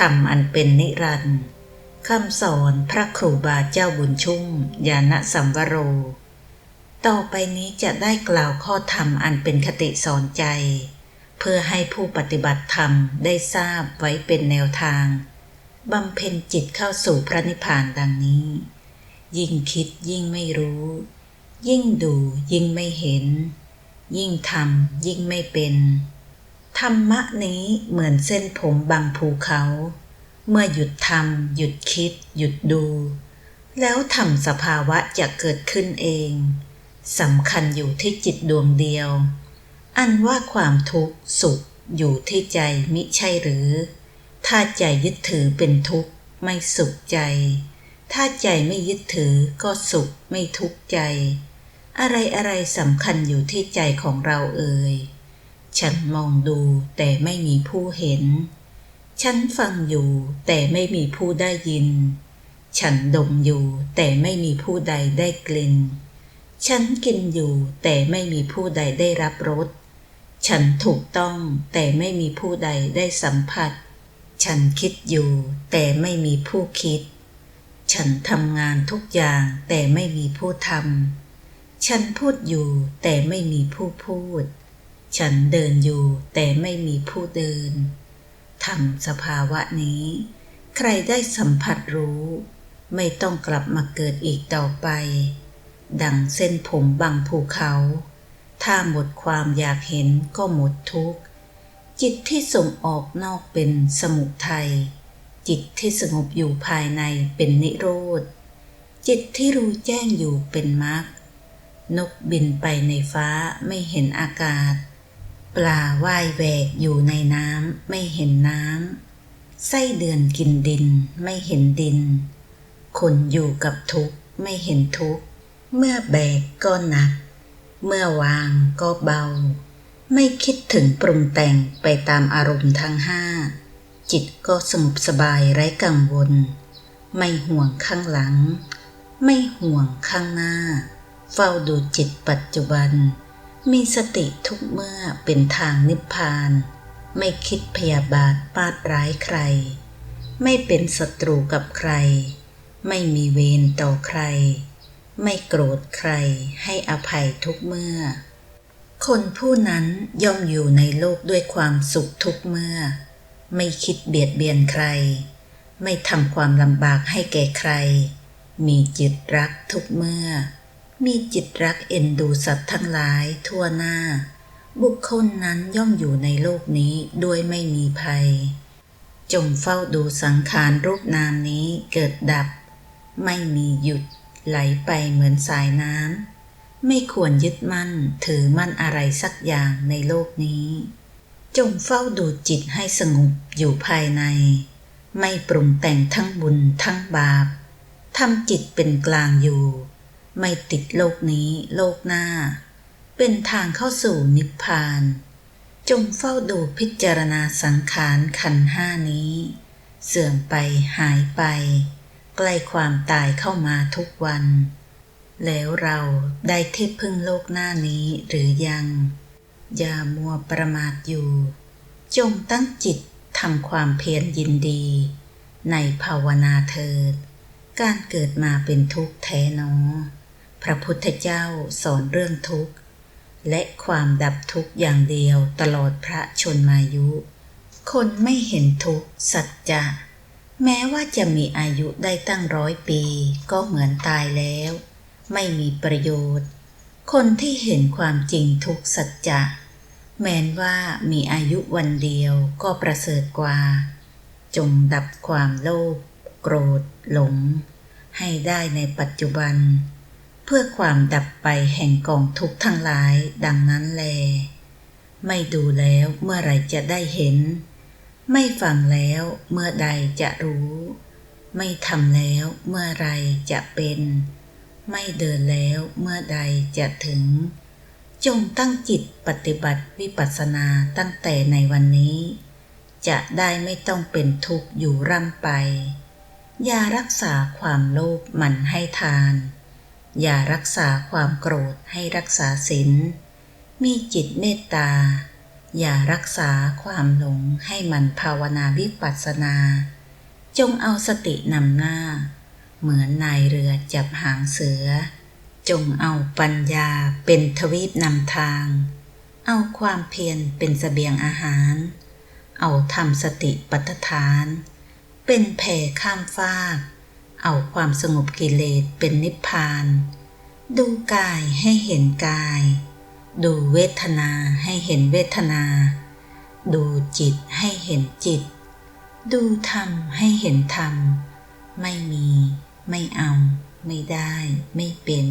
ธรรมอันเป็นนิรันดร์คำสอนพระครูบาเจ้าบุญชุ่มยาณสัมวโร ต่อไปนี้จะได้กล่าวข้อธรรมอันเป็นคติสอนใจ เพื่อให้ผู้ปฏิบัติธรรมได้ทราบไว้เป็นแนวทางบำเพ็ญจิตเข้าสู่พระนิพพานดังนี้ ยิ่งคิดยิ่งไม่รู้ ยิ่งดูยิ่งไม่เห็น ยิ่งทำยิ่งไม่เป็น ธรรมะนี้เหมือนเส้นผมบางภูเขา เมื่อหยุดทำหยุดคิด หยุดดู แล้วธรรมสภาวะจะเกิดขึ้นเองสำคัญอยู่ที่จิตดวงเดียว อันว่าความทุกข์สุขอยู่ที่ใจมิใช่หรือ ถ้าใจยึดถือเป็นทุกข์ไม่สุขใจ ถ้าใจไม่ยึดถือก็สุขไม่ทุกข์ใจ อะไรอะไรสำคัญอยู่ที่ใจของเราเอ่ย ฉันมองดูแต่ไม่มีผู้เห็น ฉันฟังอยู่แต่ไม่มีผู้ได้ยิน ฉันดมอยู่แต่ไม่มีผู้ใดได้กลิ่น ฉันกินอยู่แต่ไม่มีผู้ใดได้รับรส ฉันถูกต้องแต่ไม่มีผู้ใดได้สัมผัส ฉันคิดอยู่แต่ไม่มีผู้คิด ฉันทำงานทุกอย่างแต่ไม่มีผู้ทำ ฉันพูดอยู่แต่ไม่มีผู้พูด ฉันเดินอยู่แต่ไม่มีผู้เดินทำสภาวะนี้ ใครได้สัมผัสรู้ ไม่ต้องกลับมาเกิดอีกต่อไป ดังเส้นผมบางภูเขา ถ้าหมดความอยากเห็นก็หมดทุกข์ จิตที่ส่งออกนอกเป็นสมุทัยจิตที่สงบอยู่ภายในเป็นนิโรธ จิตที่รู้แจ้งอยู่เป็นมรรคนกบินไปในฟ้าไม่เห็นอากาศ ปลาว่ายแวกอยู่ในน้ำไม่เห็นน้ำไส้เดือนกินดินไม่เห็นดิน คนอยู่กับทุกข์ไม่เห็นทุกข์ เมื่อแบกก็หนัก เมื่อวางก็เบา ไม่คิดถึงปรุงแต่งไปตามอารมณ์ทั้งห้า จิตก็สงบสบายไร้กังวล ไม่ห่วงข้างหลัง ไม่ห่วงข้างหน้า เฝ้าดูจิตปัจจุบัน มีสติทุกเมื่อเป็นทางนิพพาน ไม่คิดพยาบาทปาดร้ายใคร ไม่เป็นศัตรูกับใคร ไม่มีเวรต่อใคร ไม่โกรธใครให้อภัยทุกเมื่อ คนผู้นั้นย่อมอยู่ในโลกด้วยความสุขทุกเมื่อ ไม่คิดเบียดเบียนใคร ไม่ทำความลำบากให้แก่ใคร มีจิตรักทุกเมื่อ มีจิตรักเอ็นดูสัตว์ทั้งหลายทั่วหน้า บุคคลนั้นย่อมอยู่ในโลกนี้ด้วยไม่มีภัย จงเฝ้าดูสังขารรูปนามนี้เกิดดับ ไม่มีหยุดไหลไปเหมือนสายน้ำไม่ควรยึดมั่นถือมั่นอะไรสักอย่างในโลกนี้ จงเฝ้าดูจิตให้สงบอยู่ภายใน ไม่ปรุงแต่งทั้งบุญทั้งบาปทำจิตเป็นกลางอยู่ ไม่ติดโลกนี้โลกหน้า เป็นทางเข้าสู่นิพพาน จงเฝ้าดูพิจารณาสังขารขันห้านี้ เสื่อมไปหายไป ใกล้ความตายเข้ามาทุกวัน แล้วเราได้ที่พึ่งโลกหน้านี้หรือยัง อย่ามัวประมาทอยู่ จงตั้งจิตทำความเพียรยินดี ในภาวนาเถิด การเกิดมาเป็นทุกข์แท้นอ พระพุทธเจ้าสอนเรื่องทุกข์ และความดับทุกข์อย่างเดียวตลอดพระชนมายุ คนไม่เห็นทุกข์สัจจะแม้ว่าจะมีอายุได้ตั้งร้อยปี ก็เหมือนตายแล้ว ไม่มีประโยชน์ คนที่เห็นความจริงทุกสัจจะแม้นว่ามีอายุวันเดียวก็ประเสริฐกว่า จงดับความโลภโกรธ หลง ให้ได้ในปัจจุบัน พื่อความดับไปแห่งกองทุกข์ทั้งหลายดังนั้นแล ไม่ดูแล้วเมื่อไรจะได้เห็น ไม่ฟังแล้วเมื่อใดจะรู้ ไม่ทำแล้วเมื่อไรจะเป็น ไม่เดินแล้วเมื่อใดจะถึง จงตั้งจิตปฏิบัติวิปัสสนาตั้งแต่ในวันนี้ จะได้ไม่ต้องเป็นทุกข์อยู่ร่ำไป ยารักษาความโลภหมันให้ทาน อย่ารักษาความโกรธให้รักษาศีล มีจิตเมตตา อย่ารักษาความหลงให้มันภาวนาวิปัสสนา จงเอาสตินำหน้า เหมือนนายเรือจับหางเสือ จงเอาปัญญาเป็นทวีปนำทาง เอาความเพียรเป็นสเสบียงอาหาร เอาทำสติปัฏฐาน เป็นแผ่ข้ามฟาก เอาความสงบกิเลสเป็นนิพพาน ดูกายให้เห็นกาย ดูเวทนาให้เห็นเวทนา ดูจิตให้เห็นจิต ดูธรรมให้เห็นธรรม ไม่มี ไม่เอา ไม่ได้ ไม่เป็น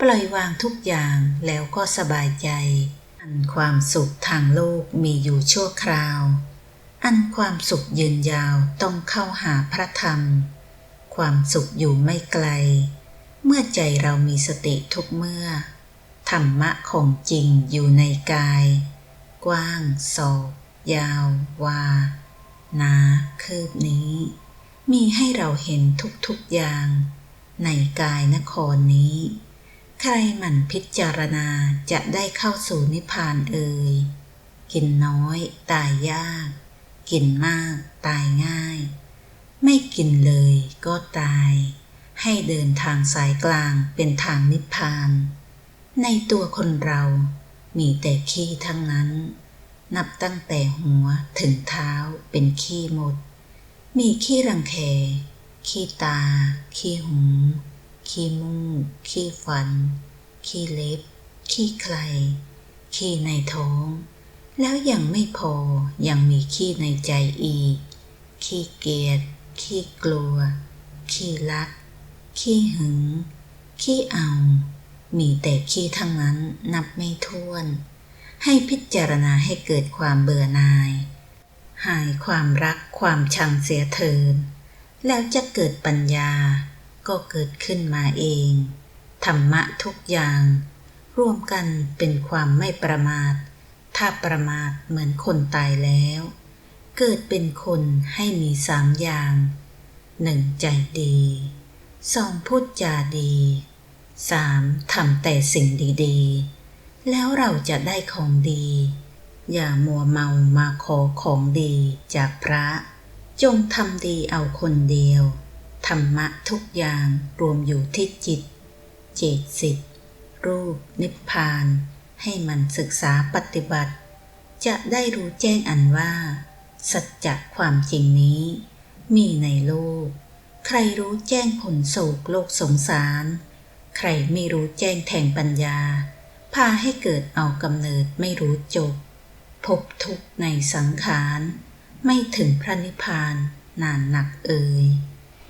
ปล่อยวางทุกอย่างแล้วก็สบายใจ อันความสุขทางโลกมีอยู่ชั่วคราว อันความสุขยืนยาวต้องเข้าหาพระธรรม ความสุขอยู่ไม่ไกล เมื่อใจเรามีสติทุกเมื่อ ธรรมะของจริงอยู่ในกาย กว้างศอกยาว วา นาคืบนี้ มีให้เราเห็นทุกๆอย่าง ในกายนครนี้ ใครหมั่นพิจารณาจะได้เข้าสู่นิพพานเอ่ยกินน้อย ตายยาก กินมาก ตายง่าย ไม่กินเลยก็ตาย ให้เดินทางสายกลางเป็นทางนิพพาน ในตัวคนเรามีแต่ขี้ทั้งนั้น นับตั้งแต่หัวถึงเท้าเป็นขี้หมด มีขี้รังแค ขี้ตา ขี้หู ขี้มูก ขี้ฟัน ขี้เล็บ ขี้ใคร ขี้ในท้อง แล้วยังไม่พอยังมีขี้ในใจอีกขี้เกียจ ขี้กลัว ขี้รัก ขี้หึง ขี้เอา มีแต่ขี้ทั้งนั้นนับไม่ถ้วน ให้พิจารณาให้เกิดความเบื่อหน่าย หายความรักความชังเสียเถิน แล้วจะเกิดปัญญา ก็เกิดขึ้นมาเอง ธรรมะทุกอย่าง ร่วมกันเป็นความไม่ประมาท ถ้าประมาทเหมือนคนตายแล้ว เกิดเป็นคนให้มีสามอย่างหนึ่งใจดีสองพูดจาดีสามทำแต่สิ่งดีๆ แล้วเราจะได้ของดี อย่ามัวเมามาขอของดีจากพระ จงทำดีเอาคนเดียว ธรรมะทุกอย่างรวมอยู่ที่จิต เจตสิทธิรูปนิพพาน ให้มันศึกษาปฏิบัติ จะได้รู้แจ้งอันว่า สัจจะความจริงนี้ มีในโลก ใครรู้แจ้งผลโศกโลกสงสาร ใครไม่รู้แจ้งแทงปัญญา พาให้เกิดเอากำเนิดไม่รู้จบ พบทุกในสังขาร ไม่ถึงพระนิพพานนานหนักเอ่ย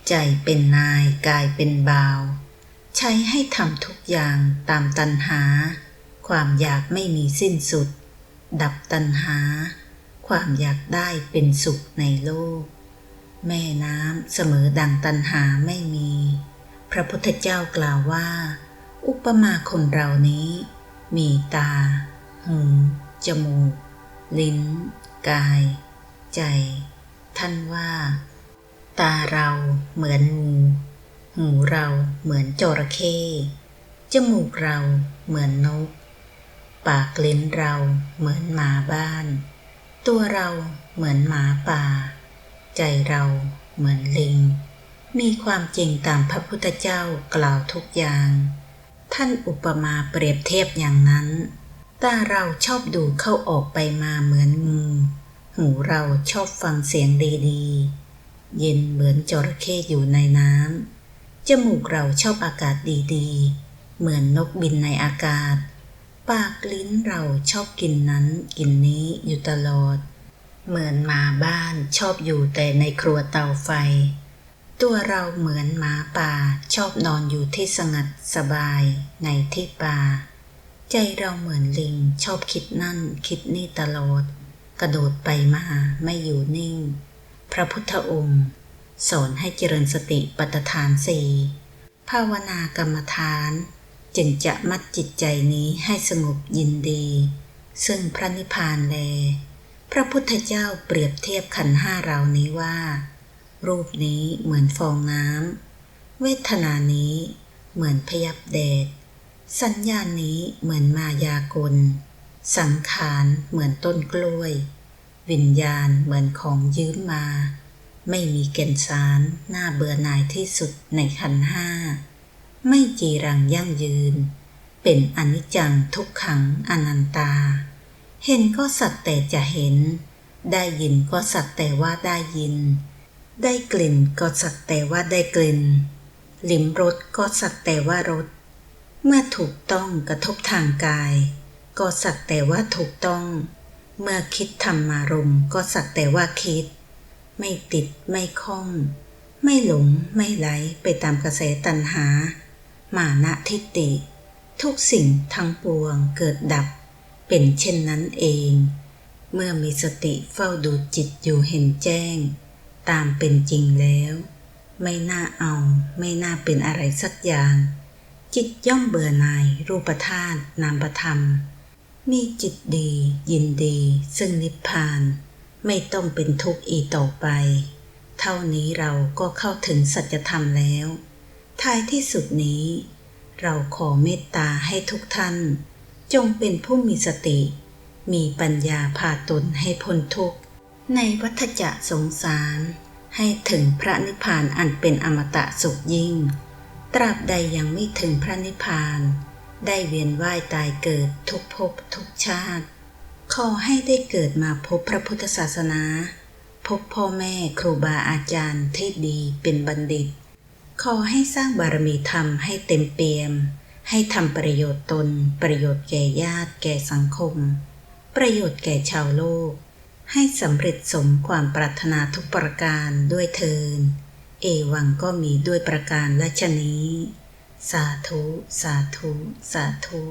ใจเป็นนายกายเป็นบ่าว ใช้ให้ทำทุกอย่างตามตัณหา ความอยากไม่มีสิ้นสุด ดับตัณหา ความอยากได้เป็นสุขในโลก แม่น้ำเสมอดังตัณหาไม่มี พระพุทธเจ้ากล่าวว่า อุปมาคนเรานี้ มีตา หูจมูก ลิ้น กาย ใจ ท่านว่า ตาเราเหมือนงูหูเราเหมือนจระเข้จมูกเราเหมือนนก ปากลิ้นเราเหมือนหมาบ้าน ตัวเราเหมือนหมาป่า ใจเราเหมือนลิง มีความจริงตามพระพุทธเจ้ากล่าวทุกอย่าง ท่านอุปมาเปรียบเทียบอย่างนั้น ตาเราชอบดูเข้าออกไปมาเหมือนงู หูเราชอบฟังเสียงดีๆ เย็นเหมือนจระเข้อยู่ในน้ำจมูกเราชอบอากาศดีๆ เหมือนนกบินในอากาศ ปากลิ้นเราชอบกินนั้นกินนี้อยู่ตลอด เหมือนหมาบ้านชอบอยู่แต่ในครัวเตาไฟ ตัวเราเหมือนหมาป่าชอบนอนอยู่ที่สงัดสบายในที่ป่า ใจเราเหมือนลิงชอบคิดนั่นคิดนี่ตลอด กระโดดไปมาไม่อยู่นิ่ง พระพุทธองค์ สอนให้เจริญสติปัฏฐานสี่ภาวนากรรมฐาน จึงจะมัดจิตใจนี้ให้สงบยินดี ซึ่งพระนิพพานแล พระพุทธเจ้าเปรียบเทียบขันห้าเรานี้ว่า รูปนี้เหมือนฟองน้ำเวทนานี้เหมือนพยับแดด สัญญาณนี้เหมือนมายากล สังขารเหมือนต้นกล้วย วิญญาณเหมือนของยืมมา ไม่มีแก่นสารน่าเบื่อหน่ายที่สุดในขันห้า ไม่จีรังยั่งยืน เป็นอนิจจังทุกขังอนันตา เห็นก็สักแต่จะเห็น ได้ยินก็สักแต่ว่าได้ยิน ได้กลิ่นก็สักแต่ว่าได้กลิ่น ลิ้มรสก็สักแต่ว่ารส เมื่อถูกต้องกระทบทางกาย ก็สักแต่ว่าถูกต้อง เมื่อคิดธรรมารมก็สักแต่ว่าคิด ไม่ติดไม่คล้อง ไม่หลงไม่ไหลไปตามกระแสตัณหา มานะทิฏฐิทุกสิ่งทั้งปวงเกิดดับ เป็นเช่นนั้นเอง เมื่อมีสติเฝ้าดูจิตอยู่เห็นแจ้ง ตามเป็นจริงแล้ว ไม่น่าเอาไม่น่าเป็นอะไรสักอย่าง จิตย่อมเบื่อหน่ายรูปธาตุนามธรรม มีจิตดียินดี ซึ่งนิพพาน ไม่ต้องเป็นทุกข์อีกต่อไป เท่านี้เราก็เข้าถึงสัจธรรมแล้ว ท้ายที่สุดนี้ เราขอเมตตาให้ทุกท่าน จงเป็นผู้มีสติ มีปัญญาพาตนให้พ้นทุกข์ ในวัฏจักรสงสาร ให้ถึงพระนิพพานอันเป็นอมตะสุขยิ่ง ตราบใดยังไม่ถึงพระนิพพาน ได้เวียนว่ายตายเกิดทุกภพทุกชาติ ขอให้ได้เกิดมาพบพระพุทธศาสนา พบพ่อแม่ครูบาอาจารย์ที่ดีเป็นบัณฑิต ขอให้สร้างบารมีธรรมให้เต็มเปี่ยม ให้ทำประโยชน์ตน ประโยชน์แก่ญาติ แก่สังคม ประโยชน์แก่ชาวโลก ให้สำเร็จสมความปรารถนาทุกประการด้วยเทิน เอวังก็มีด้วยประการและชนี้ สาธุ สาธุ สาธุ